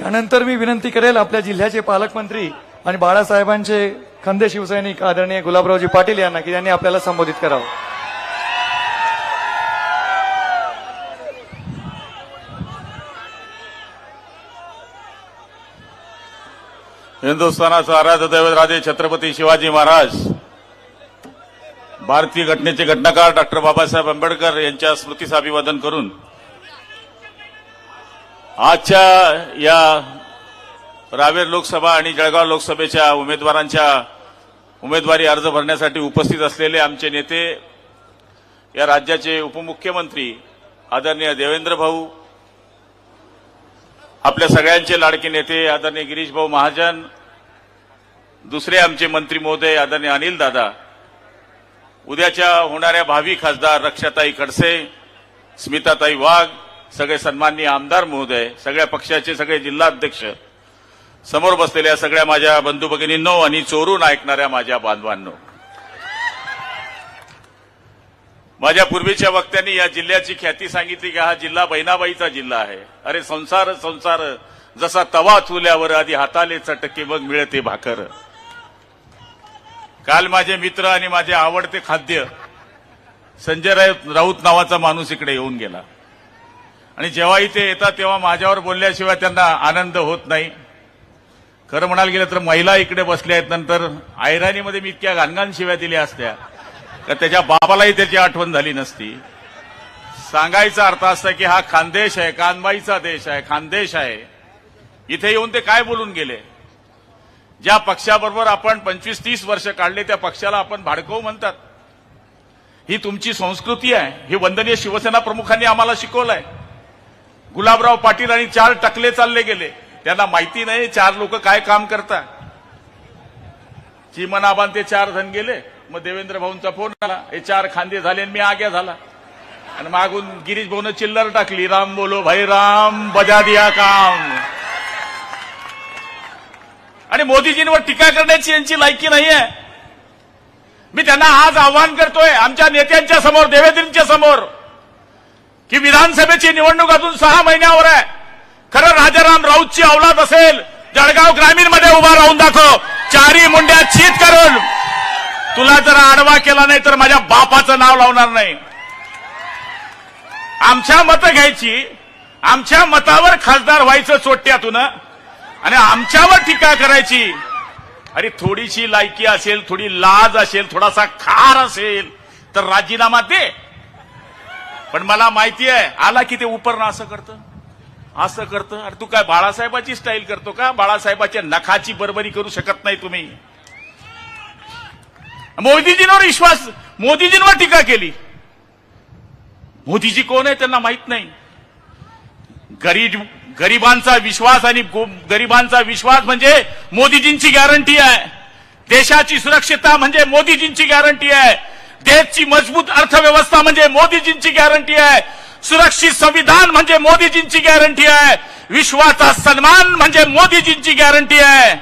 यानंतर मी विनंती करेल आपल्या जिल्ह्याचे पालकमंत्री आणि बाळासाहेबांचे खंदे शिवसैनिक आदरणीय गुलाबरावजी पाटील यांना की त्यांनी आपल्याला संबोधित करावं. हिंदुस्थानाचा आराध्य दैवत राजे छत्रपती शिवाजी महाराज भारतीय घटनेचे घटनाकार डॉक्टर बाबासाहेब आंबेडकर यांच्या स्मृतीस अभिवादन करून आजच्या या रावेर लोकसभा आणि जळगाव लोकसभेच्या उमेदवारांच्या उमेदवारी अर्ज भरण्यासाठी उपस्थित असलेले आमचे नेते या राज्याचे उपमुख्यमंत्री आदरणीय देवेंद्र भाऊ आपल्या सगळ्यांचे लाडके नेते आदरणीय गिरीश भाऊ महाजन दुसरे आमचे मंत्री महोदय आदरणीय अनिल दादा उद्याच्या होणाऱ्या भावी खासदार रक्षाताई खडसे स्मिताताई वाघ सगळे सन्माननीय आमदार महोदय सगळ्या पक्षाचे सगळे जिल्हाध्यक्ष समोर बसलेल्या सगळ्या माझ्या बंधू भगिनींनो आणि चोरून ऐकणाऱ्या माझ्या बांधवांनो. माझ्या पूर्वीच्या वक्त्यांनी या जिल्ह्याची ख्याती सांगितली की हा जिल्हा बहिणाबाईचा जिल्हा आहे. अरे संसार संसार जसा तवा चुल्यावर आधी हाताले चटके मग मिळते भाकर. काल माझे मित्र आणि माझे आवडते खाद्य संजय राऊत राऊत नावाचा माणूस इकडे येऊन गेला. आणि जेव्हा इथे येतात तेव्हा माझ्यावर बोलल्याशिवाय त्यांना आनंद होत नाही. खरं म्हणायला गेलं तर महिला इकडे बसल्या आहेत नंतर आयराणीमध्ये मी इतक्या घाणघाण शिव्या दिल्या असत्या का त्याच्या बाबालाही त्याची आठवण झाली नसती. सांगायचा अर्थ असा की हा खानदेश आहे कानबाईचा देश आहे खानदेश आहे. इथे येऊन ते काय बोलून गेले? ज्या पक्षाबरोबर आपण पंचवीस तीस वर्ष काढले त्या पक्षाला आपण भाडकवू म्हणतात. ही तुमची संस्कृती आहे हे वंदनीय शिवसेना प्रमुखांनी आम्हाला शिकवलं आहे गुलाबराव पाटील आणि चार टकले चालले गेले. त्यांना माहिती नाही चार लोक काय काम करतात. चिमनाबान ते चार जण गेले मग देवेंद्र भाऊंचा फोन आला. हे चार खांदे झाले आणि मी आग्या झाला. आणि मागून गिरीश भाऊन चिल्लर टाकली राम बोलो भाई राम बजा दिया काम. आणि मोदीजींवर टीका करण्याची यांची लायकी नाहीये. मी त्यांना आज आव्हान करतोय आमच्या नेत्यांच्या समोर देवेंद्रींच्या समोर. की विधानसभेची निवडणूक अजून सहा महिन्यावर आहे. खरं राजाराम राऊतची अवलाद असेल जळगाव ग्रामीणमध्ये उभा राहून दाखव. चारी मुंड्या चीत करून. तुला जर आडवा केला नाही तर माझ्या बापाचं नाव लावणार नाही. आमच्या मतं घ्यायची आमच्या मतावर खासदार व्हायचं चोट्यातून आणि आमच्यावर टीका करायची. अरे थोडीशी लायकी असेल थोडी लाज असेल थोडासा खार असेल तर राजीनामा दे. पण मला माहिती आहे आला की ते उपरणं असं करतं. असं करतं. अरे तू काय बाळासाहेबाची स्टाईल करतो का? बाळासाहेबाच्या नखाची बरोबरी करू शकत नाही तुम्ही. मोदीजींवर विश्वास मोदीजींवर टीका केली. मोदीजी कोण आहे त्यांना माहीत नाही. गरीब गरिबांचा विश्वास आणि गो- गरिबांचा विश्वास म्हणजे मोदीजींची गॅरंटी आहे. देशाची सुरक्षितता म्हणजे मोदीजींची गॅरंटी आहे. देशची मजबूत अर्थव्यवस्था म्हणजे मोदीजींची गॅरंटी आहे. सुरक्षित संविधान म्हणजे मोदीजींची गॅरंटी आहे. विश्वाचा सन्मान म्हणजे मोदीजींची गॅरंटी है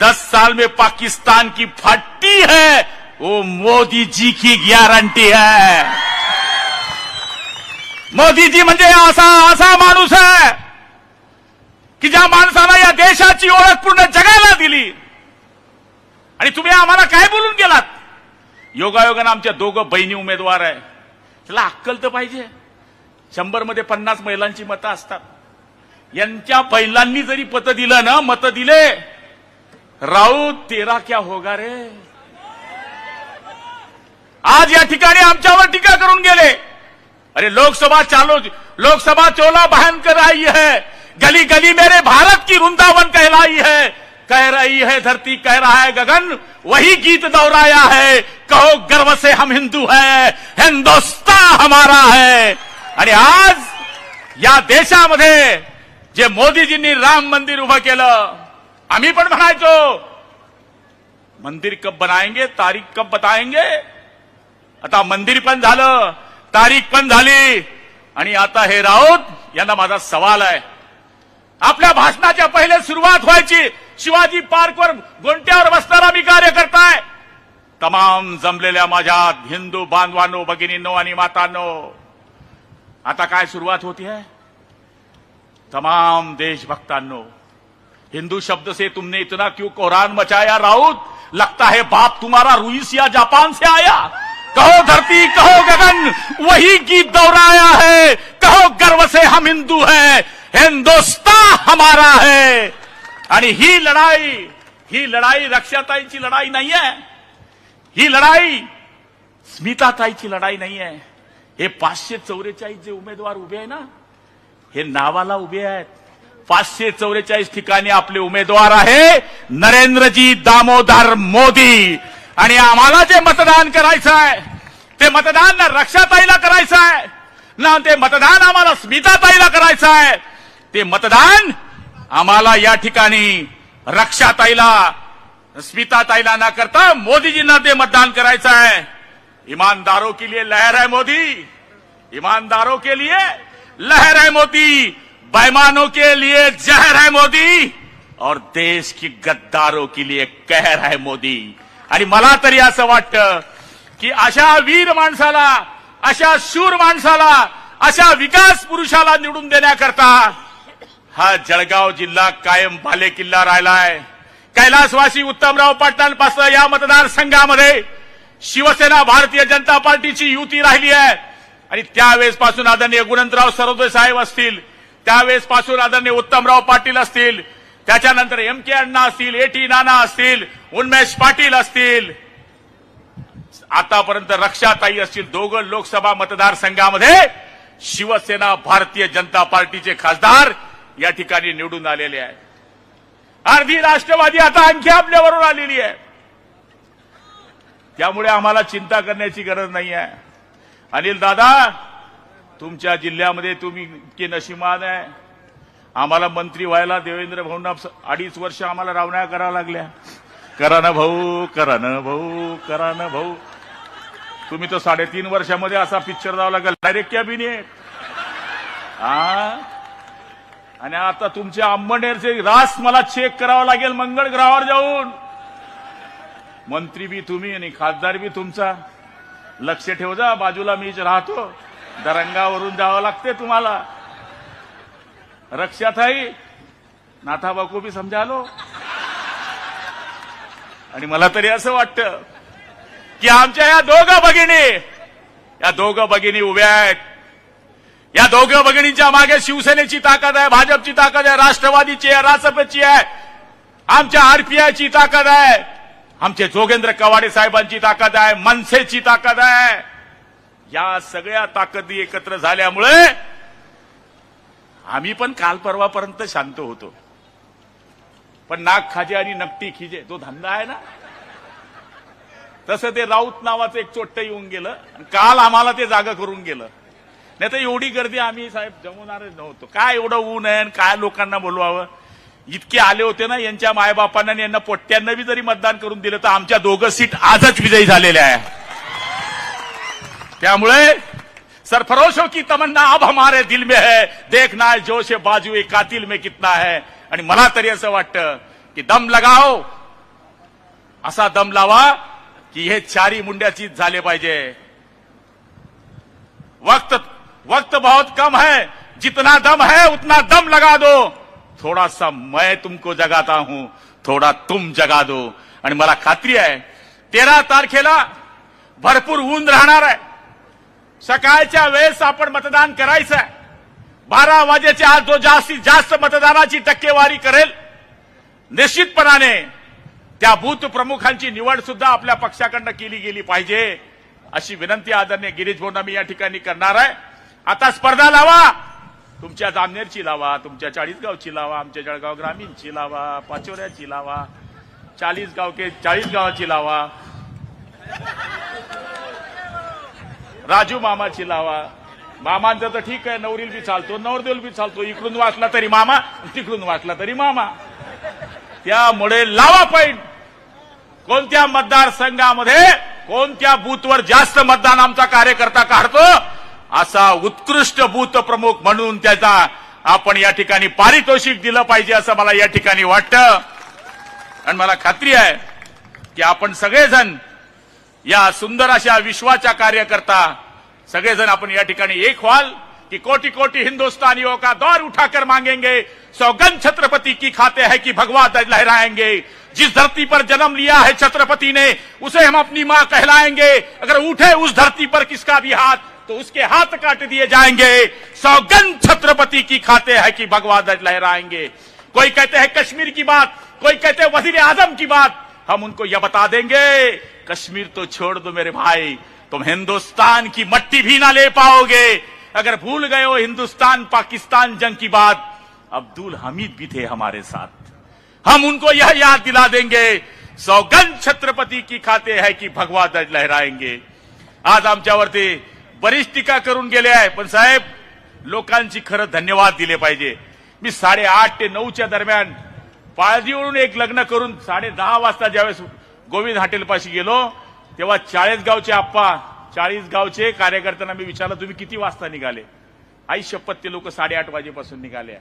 दस साल में पाकिस्तान की फट्टी है वो मोदी जी की गॅरंटी है. मोदी जी म्हणजे असा असा माणूस आहे की ज्या माणसानं या देशाची ओळख पूर्ण जगाला दिली. आणि तुम्ही आम्हाला काय बोलून गेलात? योगायोगानं आमच्या दोघं बहिणी उमेदवार आहे. त्याला अक्कल तर पाहिजे. शंभरमध्ये पन्नास महिलांची मतं असतात. यांच्या पहिलांनी जरी पत दिलं ना मतं दिले राऊत तेरा क्या होगा रे? आज या ठिकाणी आमच्यावर टीका करून गेले. अरे लोकसभा चालो लोकसभा चोला बहन कर आई है. गली गली मेरे भारत की वृंदावन कहलाई है. कह रही है धरती कह रहा है गगन वही गीत दोहराया है. कहो गर्व से हम हिंदू है हिंदुस्तान हमारा है। आणि आज या देशामध्ये जे मोदीजींनी राम मंदिर उभं केलं आम्ही पण म्हणायचो मंदिर कब बनाएंगे तारीख कब बताएंगे? आता मंदिर पण झालं तारीख पण झाली आणि आता हे राऊत यांना माझा सवाल आहे. आपल्या भाषणाच्या पहिले सुरुवात व्हायची शिवाजी पार्कवर गोंट्यावर बसणारा मी कार्य करताय तमाम माझ्या हिंदू बांधवांनो, भगिनींनो आणि मातांनो, आता काय सुरुवात होती है? तमाम देशभक्तांनो, हिंदू शब्द से तुमने इतना क्यों कोरान मचाया राउत? लगता है बाप तुम्हारा रुईस या जापान से आया। कहो धरती, कहो गगन, वही गीत दोहराया है। कहो गर्व से हम हिंदू हैं। हिंदुस्तान हमारा है। ही लढाई ही लढाई रक्षाताईची लढाई नाही आहे ही लढाई स्मिताताईची लढाई नाही आहे. हे पाचशे चौवेचाळीस जे उमेदवार उभे आहे ना हे नावाला उभे आहेत. पाचशे चौवेचाळीस ठिकाणी आपले उमेदवार आहे नरेंद्रजी दामोदर मोदी. आणि आम्हाला जे मतदान करायचं आहे ते मतदान ना रक्षाताईला करायचं आहे ना ते मतदान आम्हाला स्मिताताईला करायचं आहे. ते मतदान आम्हाला या ठिकाणी रक्षाताईला स्मिताताईला न करता मोदीजींना ते मतदान करायचं आहे. ईमानदारों के लिए लहर है मोदी. ईमानदारों के लिए लहर है मोदी. बैमानो के लिए जहर है मोदी. और देश की गद्दारों के लिए कहर है मोदी. आणि मला तरी असं वाटतं की अशा वीर माणसाला अशा शूर माणसाला अशा विकास पुरुषाला निवडून देण्याकरता हा जळगाव जिल्हा कायम बाले किल्ला राहिलाय. कैलासवासी उत्तमराव पाटलांपासून या मतदारसंघामध्ये शिवसेना भारतीय जनता पार्टीची युती राहिली आहे. आणि त्यावेळेसपासून आदरणीय गुणंतराव सरोदे साहेब असतील त्यावेळेसपासून आदरणीय उत्तमराव पाटील असतील त्याच्यानंतर एम के अण्णा असतील ए टी नाना असतील उन्मेष पाटील असतील. आतापर्यंत रक्षाताई असतील दोघं लोकसभा मतदारसंघामध्ये शिवसेना भारतीय जनता पार्टीचे खासदार या ठिकाणी निवडून आलेले आहेत. अर्धी राष्ट्रवादी आता आणखी आपल्याबरोबर आलेली आहे. त्यामुळे आम्हाला चिंता करण्याची गरज नाही आहे. अनिल दादा तुमच्या जिल्ह्यामध्ये तुम्ही इतके नशिमान आहे. आम्हाला मंत्री व्हायला देवेंद्र भाऊंना अडीच वर्ष आम्हाला रावण्या कराव्या लागल्या. करा ना भाऊ करा ना भाऊ करा ना भाऊ. तुम्ही तर साडेतीन वर्षामध्ये असा पिक्चर जावं लागेल डायरेक्ट कॅबिनेट. हा आणि आता तुमच्या अंबनेरचे रास मला चेक करावा लागेल मंगळ ग्रहावर जाऊन. मंत्री बी तुम्ही आणि खासदार बी तुमचा. लक्ष ठेव जा बाजूला मीच राहतो. दरंगावरून जावं लागते तुम्हाला. रक्षाताई नाथा बाकू बी समजालो. आणि मला तरी असं वाटतं की आमच्या या दोघा भगिनी या दोघ भगिनी उभ्या आहेत. या दोघं भगिनींच्या मागे शिवसेनेची ताकद आहे भाजपची ताकद आहे राष्ट्रवादीची आहे रासपची आहे. आमच्या आरपीआयची ताकद आहे. आमचे जोगेंद्र कवाडे साहेबांची ताकद आहे मनसेची ताकद आहे. या सगळ्या ताकदी एकत्र झाल्यामुळे आम्ही पण काल परवापर्यंत शांत होतो. पण नाक खाजे आणि नकटी खिजे तो धंदा आहे ना? तसं ते राऊत नावाचं एक चोट्ट येऊन गेलं आणि काल आम्हाला ते जागा करून गेलं. नाही तर एवढी गर्दी आम्ही साहेब जमवणारच नव्हतो. काय एवढं ऊन आहे आणि काय लोकांना बोलवावं? इतके आले होते ना यांच्या मायबापांना आणि यांना पोट्ट्यांना बी जरी मतदान करून दिलं तर आमच्या दोघं सीट आजच विजयी झालेल्या आहे. त्यामुळे सरफरोशो की तमन्ना अब हमारे दिल में है देखना है जोश बाजू ए कातिल में कितना है. आणि मला तरी असं वाटतं की दम लगाओ. असा दम लावा की हे चारी मुंड्याचीच झाले पाहिजे. वक्त वक्त बहुत कम है। जितना दम है उतना दम लगा दो। थोड़ा सा मैं तुमको जगाता हूं थोडा तुम जगा दो। आणि मला खात्री आहे तेरा तारखेला भरपूर ऊन राहणार आहे। सकाळच्या वेळेस आपण मतदान करायचं आहे बारा वाजेच्या आज जो जास्तीत जास्त मतदानाची टक्केवारी करेल निश्चितपणाने त्या बूथ प्रमुखांची निवड सुद्धा आपल्या पक्षाकडनं केली गेली पाहिजे अशी विनंती आदरणीय गिरीश भाऊंना मी या ठिकाणी करणार आहे. आता स्पर्धा लावा. तुमच्या जामनेरची लावा तुमच्या चाळीसगावची लावा आमच्या जळगाव ग्रामीणची लावा पाचोऱ्याची लावा चाळीसगाव के चाळीसगावाची लावा. राजू मामाची लावा. मामांचं तर ठीक आहे नवरील बी चालतो नवरदेल बी चालतो. इकडून वाचला तरी मामा तिकडून वाचला तरी मामा. त्यामुळे लावा पॉईंट कोणत्या मतदारसंघामध्ये कोणत्या बूथवर जास्त मतदान आमचा कार्यकर्ता काढतो? असा उत्कृष्ट बूथ प्रमुख म्हणून त्याचा आपण या ठिकाणी पारितोषिक दिलं पाहिजे असं मला या ठिकाणी वाटतं. आणि मला खात्री आहे की आपण सगळेजण या सुंदर अशा विश्वाच्या कार्यकर्ता सगळेजण आपण या ठिकाणी एक व्हाल कि कोटि कोटि हिंदुस्तानियों का दौर उठाकर मांगेंगे सौगन छत्रपति की खाते हैं कि भगवा लहराएंगे जिस धरती पर जन्म लिया है छत्रपति ने उसे हम अपनी मां कहलाएंगे। अगर उठे उस धरती पर किसका भी हाथ तो उसके हाथ काट दिए जाएँगे। सौगंध छत्रपति की खाते हैं कि भगवा ध्वज लहराएँगे। कोई कहते हैं कश्मीर की बात, कोई कहते हैं वज़ीर आज़म की बात, हम उनको यह बता देंगे, कश्मीर तो छोड़ दो मेरे भाई, तुम हिंदुस्तान की मट्टी भी ना ले पाओगे। अगर भूल गए हो हिंदुस्तान, पाकिस्तान जंग की बात, अब्दुल हमीद भी थे हमारे साथ। हम उनको यह याद दिला देंगे, सौगंध छत्रपति की खाते है कि भगवा ध्वज लहराएँगे। आज आमच्यावरती बरीच टीका करून गेले आहे. पण साहेब लोकांची खरं धन्यवाद दिले पाहिजे. मी साडेआठ ते नऊच्या दरम्यान पाळजीवरून एक लग्न करून साडे दहा वाजता ज्यावेळेस गोविंद हॉटेलपाशी गेलो तेव्हा चाळीसगावचे आप्पा चाळीस गावचे कार्यकर्त्यांना मी विचारलं तुम्ही किती वाजता निघाले? आई शपथ ते लोक साडेआठ वाजेपासून निघाले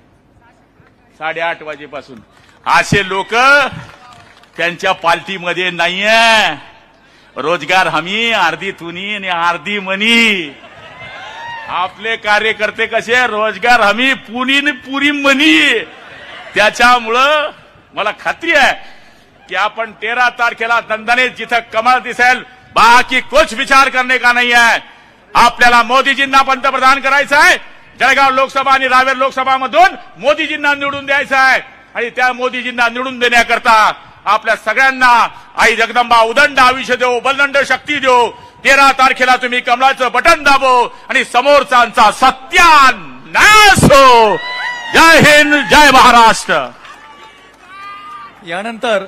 साडेआठ वाजेपासून. असे लोक त्यांच्या पार्टीमध्ये नाहीये. रोजगार हमी अर्धी तुनी आणि अर्धी मनी. आपले कार्यकर्ते कसे? रोजगार हमी पुनी पुरी मनी. त्याच्यामुळं मला खात्री आहे की आपण तेरा तारखेला दंदाने जिथं कमळ दिसेल बाकी कुछ विचार करणे का नाही आहे? आपल्याला मोदीजींना पंतप्रधान करायचं आहे. जळगाव लोकसभा आणि रावेर लोकसभामधून मोदीजींना निवडून द्यायचं आहे. आणि त्या मोदीजींना निवडून देण्याकरता आपल्या सगळ्यांना आई जगदंबा उदंड आयुष्य देऊ बलदंड शक्ती देऊ तेरा तारखेला तुम्ही कमळाचं बटन दाबो आणि समोरचांचा सत्यानाश हो. जय हिंद जय महाराष्ट्र. यानंतर